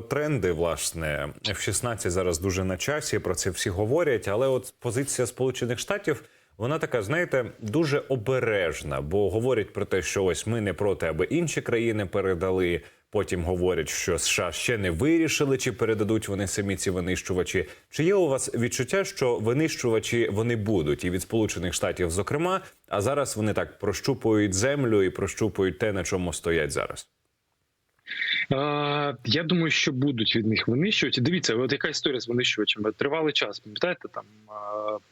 тренди, власне, F-16 зараз дуже на часі. Про це всі говорять. Але от позиція Сполучених Штатів. Вона така, знаєте, дуже обережна, бо говорять про те, що ось ми не проти, аби інші країни передали. Потім говорять, що США ще не вирішили, чи передадуть вони самі ці винищувачі. Чи є у вас відчуття, що винищувачі вони будуть і від Сполучених Штатів, зокрема, а зараз вони так прощупують землю і прощупують те, на чому стоять зараз? Я думаю, що будуть від них винищувати. Дивіться, от яка історія з винищувачами. Тривалий час, пам'ятаєте, там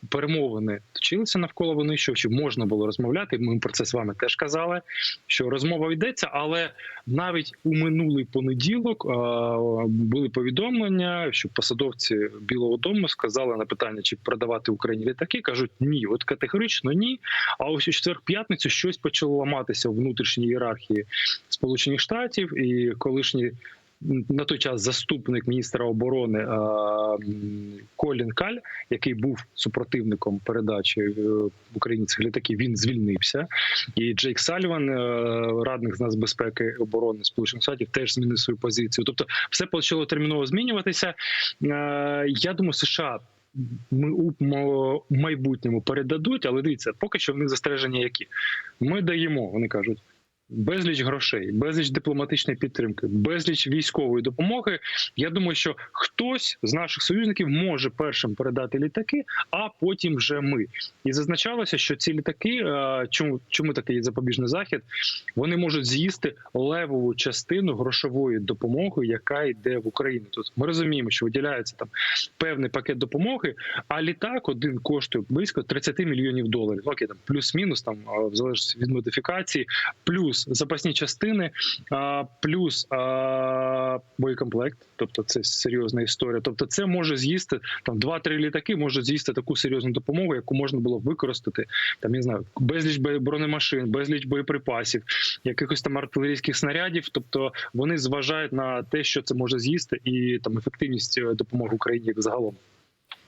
перемовини точилися навколо винищувачів, можна було розмовляти. Ми про це з вами теж казали. Що розмова йдеться, але навіть у минулий понеділок були повідомлення, що посадовці Білого Дому сказали на питання, чи продавати Україні літаки. кажуть ні, от категорично ні. А ось у четвер-п'ятницю щось почало ламатися в внутрішній ієрархії Сполучених Штатів і колишній на той час заступник міністра оборони Колін Каль, який був супротивником передачі е, Україні цих літаків, він звільнився. І Джейк Саліван, е, радник з нацбезпеки і оборони Сполучених Штатів, теж змінив свою позицію. Тобто, все почало терміново змінюватися. Е, Я думаю, США. Ми у майбутньому передадуть, але дивіться, поки що в них застереження які ми даємо, вони кажуть. Безліч грошей, безліч дипломатичної підтримки, безліч військової допомоги. Я думаю, що хтось з наших союзників може першим передати літаки, а потім вже ми. І зазначалося, що ці літаки, е, чому чому такий запобіжний захід, вони можуть з'їсти левову частину грошової допомоги, яка йде в Україну. Тут ми розуміємо, що виділяється там певний пакет допомоги, а літак один коштує близько 30 мільйонів доларів. Окей, там плюс-мінус, там е, в залежності від модифікації, плюс запасні частини, а, плюс боєкомплект. Тобто це серйозна історія. Тобто, це може з'їсти там 2-3 літаки, можуть з'їсти таку серйозну допомогу, яку можна було використати. Там я знаю, безліч бронемашин, безліч боєприпасів, якихось там артилерійських снарядів. Тобто вони зважають на те, що це може з'їсти, і там ефективність е, допомоги Україні як загалом.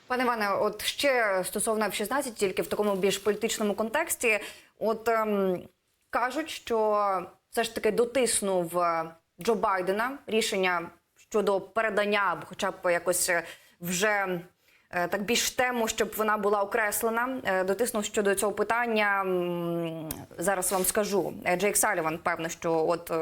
Пане Іване, от ще стосовно F-16, тільки в такому більш політичному контексті, от ем, кажуть, що все ж таки дотиснув Джо Байдена рішення щодо передання, або хоча б якось е, вже е, так більш тему, щоб вона була окреслена. Е, Дотиснув щодо цього питання. Зараз вам скажу. Джейк Саліван, певно, що от.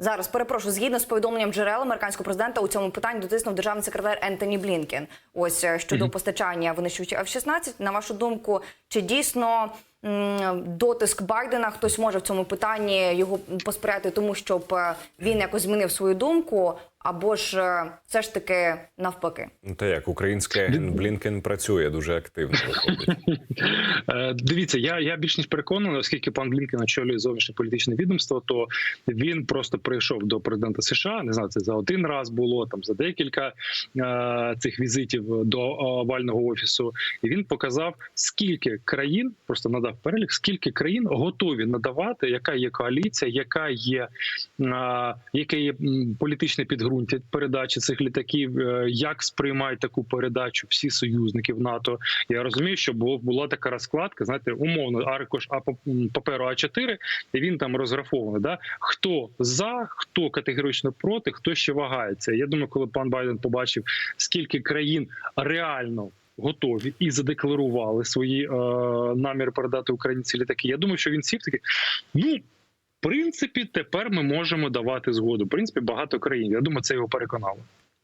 Зараз перепрошую, згідно з повідомленням джерел американського президента у цьому питанні дотиснув державний секретар Ентоні Блінкен. Ось е, щодо постачання винищувачів F-16. На вашу думку, чи дійсно м, дотиск Байдена хтось може в цьому питанні його посприяти тому, щоб е, він якось змінив свою думку, або ж е, все ж таки навпаки? Ну та як український агент Блінкен працює дуже активно. Е, Дивіться, я, я більш ніж переконаний, оскільки пан Блінкен очолює зовнішнє політичне відомство, то він просто прийшов до президента США. Не знаю, це за один раз було там за декілька е, цих візитів до овального офісу. І він показав, скільки країн просто надав перелік, скільки країн готові надавати, яка є коаліція, яка є е, яке є політичне підґрунтя передачі цих літаків, е, як сприймають таку передачу всі союзники в НАТО. Я розумію, що було була така розкладка, знаєте, умовно аркуш а паперу А4, і він там розграфований. Да? Хто за, хто категорично проти, хто ще вагається. Я думаю, коли пан Байден побачив, скільки країн реально. Готові і задекларували свої е, наміри передати українці літаки. Я думаю, що він сів таки. Ну, принципі, тепер ми можемо давати згоду. В принципі, багато країн. Я думаю, це його переконало.